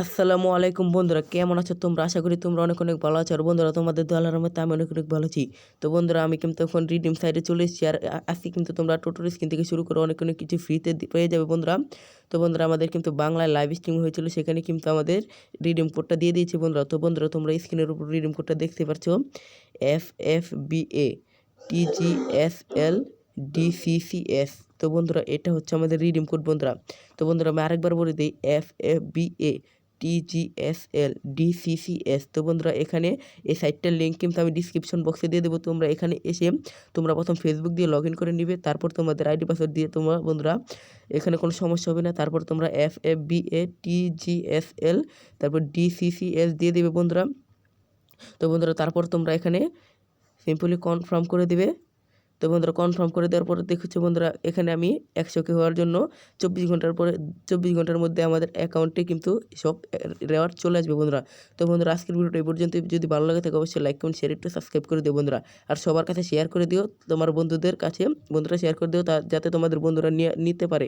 আসসালামু আলাইকুম বন্ধুরা, কেমন আছো তোমরা? আশা করি তোমরা অনেক অনেক ভালো আছো। আর বন্ধুরা, তোমাদের দোয়ালার রহমতে আমি অনেক অনেক ভালো আছি। তো বন্ধুরা, আমি কিন্তু এখন রিডিম সাইডে চলে এসেছি। আর আ- আজকে কিন্তু তোমরা টোটো স্ক্রিন থেকে শুরু করে। অনেক অনেক কিছু ফ্রিতে পেয়ে যাবে বন্ধুরা। তো বন্ধুরা, আমাদের কিন্তু বাংলায় লাইভ স্ট্রিম হয়েছিল, সেখানে কিন্তু আমাদের রিডিম কোডটা দিয়ে দিয়েছে বন্ধুরা। তো বন্ধুরা, তোমরা স্ক্রিনের উপর রিডিম কোডটা দেখতে পাচ্ছো। F F B A T G S L DCCS তো বন্ধুরা, এটা হচ্ছে আমাদের রিডিম কোড বন্ধুরা। তো বন্ধুরা, আমি আরেকবার বলে দিই F F B A TGSL DCCS তো বন্ধুরা, এখানে এই সাইটটার লিঙ্ক কিন্তু আমি ডিসক্রিপশন বক্সে দিয়ে দেবো। তোমরা এখানে এসে তোমরা প্রথম ফেসবুক দিয়ে লগ করে নিবে। তারপর তোমাদের আইডি পাসওয়ার্ড দিয়ে তোমরা বন্ধুরা, এখানে কোনো সমস্যা হবে না। তারপর তোমরা F F B A TGSL তারপর ডিসিসিএস দিয়ে দেবে বন্ধুরা। তো বন্ধুরা, তারপর তোমরা এখানে সিম্পলি কনফার্ম করে দিবে। তো বন্ধুরা কনফার্ম করে দেওয়ার পরে দেখছি বন্ধুরা এখানে আমি একশো কে হওয়ার জন্য চব্বিশ ঘণ্টার পরে, চব্বিশ ঘণ্টার মধ্যে আমাদের অ্যাকাউন্টে কিন্তু সব রেওয়ার্ড চলে আসবে বন্ধুরা। তো বন্ধুরা আজকের ভিডিওটা এই পর্যন্ত। যদি ভালো লাগে থাকে অবশ্যই লাইক কমেন্ট শেয়ার একটু সাবস্ক্রাইব করে দিও বন্ধুরা। আর সবার কাছে শেয়ার করে দিও, তোমার বন্ধুদের কাছে বন্ধুরা শেয়ার করে দিও তা যাতে তোমাদের বন্ধুরা নিয়ে নিতে পারে।